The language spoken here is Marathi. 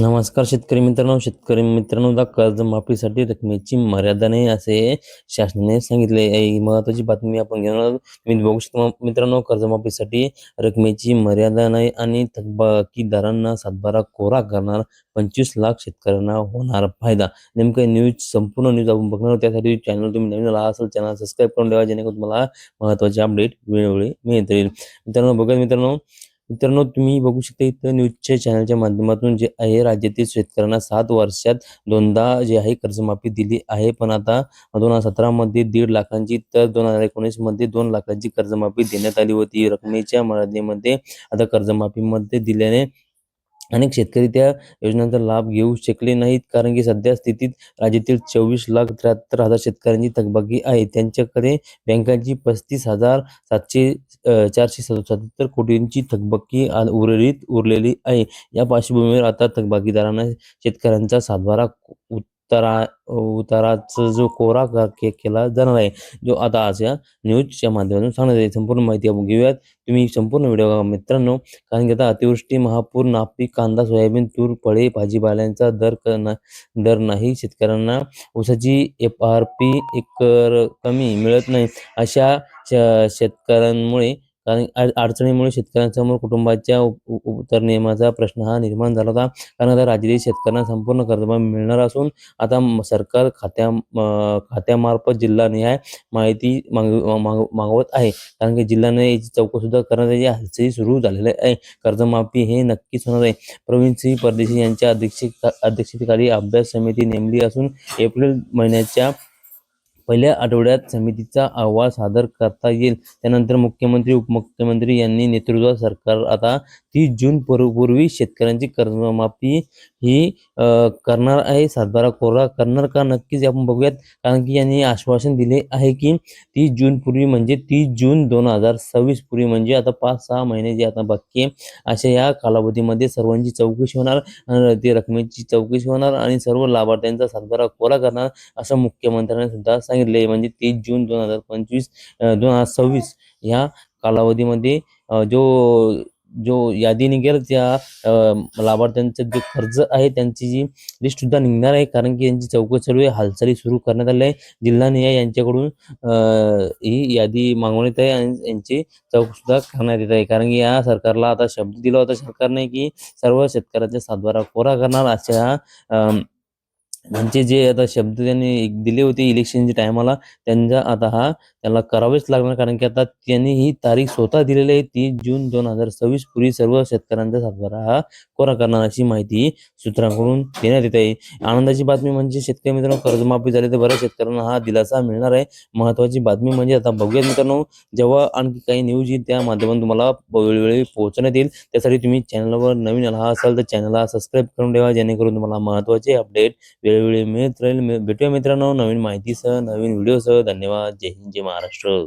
नमस्कार शेतकरी मित्रांनो शेतकरी मित्रांनो कर्जमाफीसाठी रकमेची मर्यादा नाही असे शासनाने सांगितले. महत्वाची बातमी आपण घेणार आहोत. तुम्ही बघू शकतो मित्रांनो कर्जमाफीसाठी रकमेची मर्यादा नाही आणि थकबाकीदारांना सातबारा कोरा करणार पंचवीस लाख शेतकऱ्यांना होणार फायदा. नेमकं न्यूज संपूर्ण न्यूज आपण बघणार त्यासाठी चॅनल तुम्ही नवीन आला असेल चॅनल सबस्क्राईब करून ठेवा जेणेकरून तुम्हाला महत्त्वाचे अपडेट वेळोवेळी मिळतील. मित्रांनो बघा मित्रांनो मित्रांनो तुम्ही बघू शकता इथं न्यूजच्या चॅनलच्या माध्यमातून जे आहे राज्यातील शेतकऱ्यांना सात वर्षात दोनदा जे आहे कर्जमाफी दिली आहे. पण आता दोन हजार सतरा मध्ये दीड लाखांची तर दोन हजार एकोणीसमध्ये दोन लाखांची कर्जमाफी देण्यात आली होती. रकमेच्या मर्यादेमध्ये आता कर्जमाफीमध्ये दिल्याने अनेक शेतकरी त्या योजनांचा लाभ घेऊ शकले नाहीत कारण की सध्या स्थितीत राज्यातील चोवीस लाख त्र्याहत्तर हजार शेतकऱ्यांची थकबाकी आहे. त्यांच्याकडे बँकांची पस्तीस हजार सातशे चारशे सत्याहत्तर कोटींची थकबाकी आ- उर्वरित उरलेली आहे. या पार्श्वभूमीवर आता थकबाकीदारांना शेतकऱ्यांचा सातबारा उतारा उताराचा जो कोरा के- केला जाणार आहे जो आता आज या न्यूजच्या माध्यमातून सांगण्यात येईल संपूर्ण माहिती आपण घेऊयात. तुम्ही संपूर्ण व्हिडिओ मित्रांनो. कारण की आता अतिवृष्टी महापूर नापीक कांदा सोयाबीन तूर फळे भाजीपाल्यांचा दर क- ना- दर नाही. शेतकऱ्यांना ऊसाची एफ आर पी एक कमी मिळत नाही. अशा शेतकऱ्यांमुळे कारण अड- अडचणीमुळे शेतकऱ्यांसमोर कुटुंबाच्या उप उ- प्रश्न हा निर्माण झाला होता. कारण आता राज्यातील शेतकऱ्यांना संपूर्ण कर्जमाफी मिळणार असून आता सरकार खात्या खात्यामार्फत जिल्हानिहाय माहिती माग- माग- मागवत आहे. कारण की जिल्ह्याने याची चौकसुद्धा करण्याची हालचाली सुरू झालेले आहे कर्जमाफी हे नक्कीच होणार आहे. प्रवीण सिंह परदेशी यांच्या अध्यक्ष अध्यक्षतेखाली अभ्यास समिती नेमली असून एप्रिल महिन्याच्या पहिल्या आठवड्यात समितीचा अहवाल सादर करता येईल. त्यानंतर मुख्यमंत्री उपमुख्यमंत्री यांनी नेतृत्वात सरकार आता तीस जून पूर्वी शेतकऱ्यांची कर्जमाफी ही करणार आहे. सातबारा कोरा करणार का नक्कीच आपण बघूयात. कारण की यांनी आश्वासन दिले आहे की तीस जून पूर्वी म्हणजे तीस जून दोन हजार सव्वीस पूर्वी म्हणजे आता पाच सहा महिने जे आता बाकी आहे अशा या कालावधीमध्ये सर्वांची चौकशी होणार आणि ते रकमेची चौकशी होणार आणि सर्व लाभार्थ्यांचा सातबारा कोरा करणार असं मुख्यमंत्र्यांनी सुद्धा सांगितले. म्हणजे तीस जून दोन हजार पंचवीस दोन हजार सव्वीस ह्या कालावधीमध्ये जो जो यादी निघेल त्या लाभार्थ्यांचं जे कर्ज आहे त्यांची जी लिस्ट सुद्धा निघणार आहे. कारण की यांची चौकशी सर्व हालचाली सुरू करण्यात आले आहे जिल्हा न्याय यांच्याकडून ही यादी मागवण्यात आहे आणि यांची चौकसुद्धा करण्यात येत आहे. कारण की या सरकारला आता शब्द दिला होता सरकारने की सर्व शेतकऱ्यांचा सातबारा कोरा करणार अशा त्यांचे जे आता शब्द त्यांनी एक दिले होते इलेक्शनच्या टायमाला त्यांचा आता हा त्याला करावेच लागणार. कारण की आता त्यांनी ही तारीख स्वतः दिलेली आहे तीस जून दोन हजार सव्वीस पूर्वी सर्व शेतकऱ्यांचा सातबारा हा कोरा करणार अशी माहिती सूत्रांकडून देण्यात येत आहे. आनंदाची बातमी म्हणजे शेतकरी मित्रांनो कर्जमाफी झाली तर बऱ्याच शेतकऱ्यांना हा दिलासा मिळणार आहे. महत्वाची बातमी म्हणजे आता बघूयात मित्रांनो जेव्हा आणखी काही न्यूज येईल त्या माध्यमातून तुम्हाला वेळोवेळी पोहोचण्यात येईल. त्यासाठी तुम्ही चॅनलवर नवीन आला असाल तर चॅनलला सबस्क्राईब करून ठेवा जेणेकरून तुम्हाला महत्त्वाचे अपडेट वेळोवेळी मिळत राहील. भेटूया मित्रांनो. नवीन माहितीसह नवीन व्हिडिओसह. धन्यवाद. जय हिंद जय महाराष्ट्र.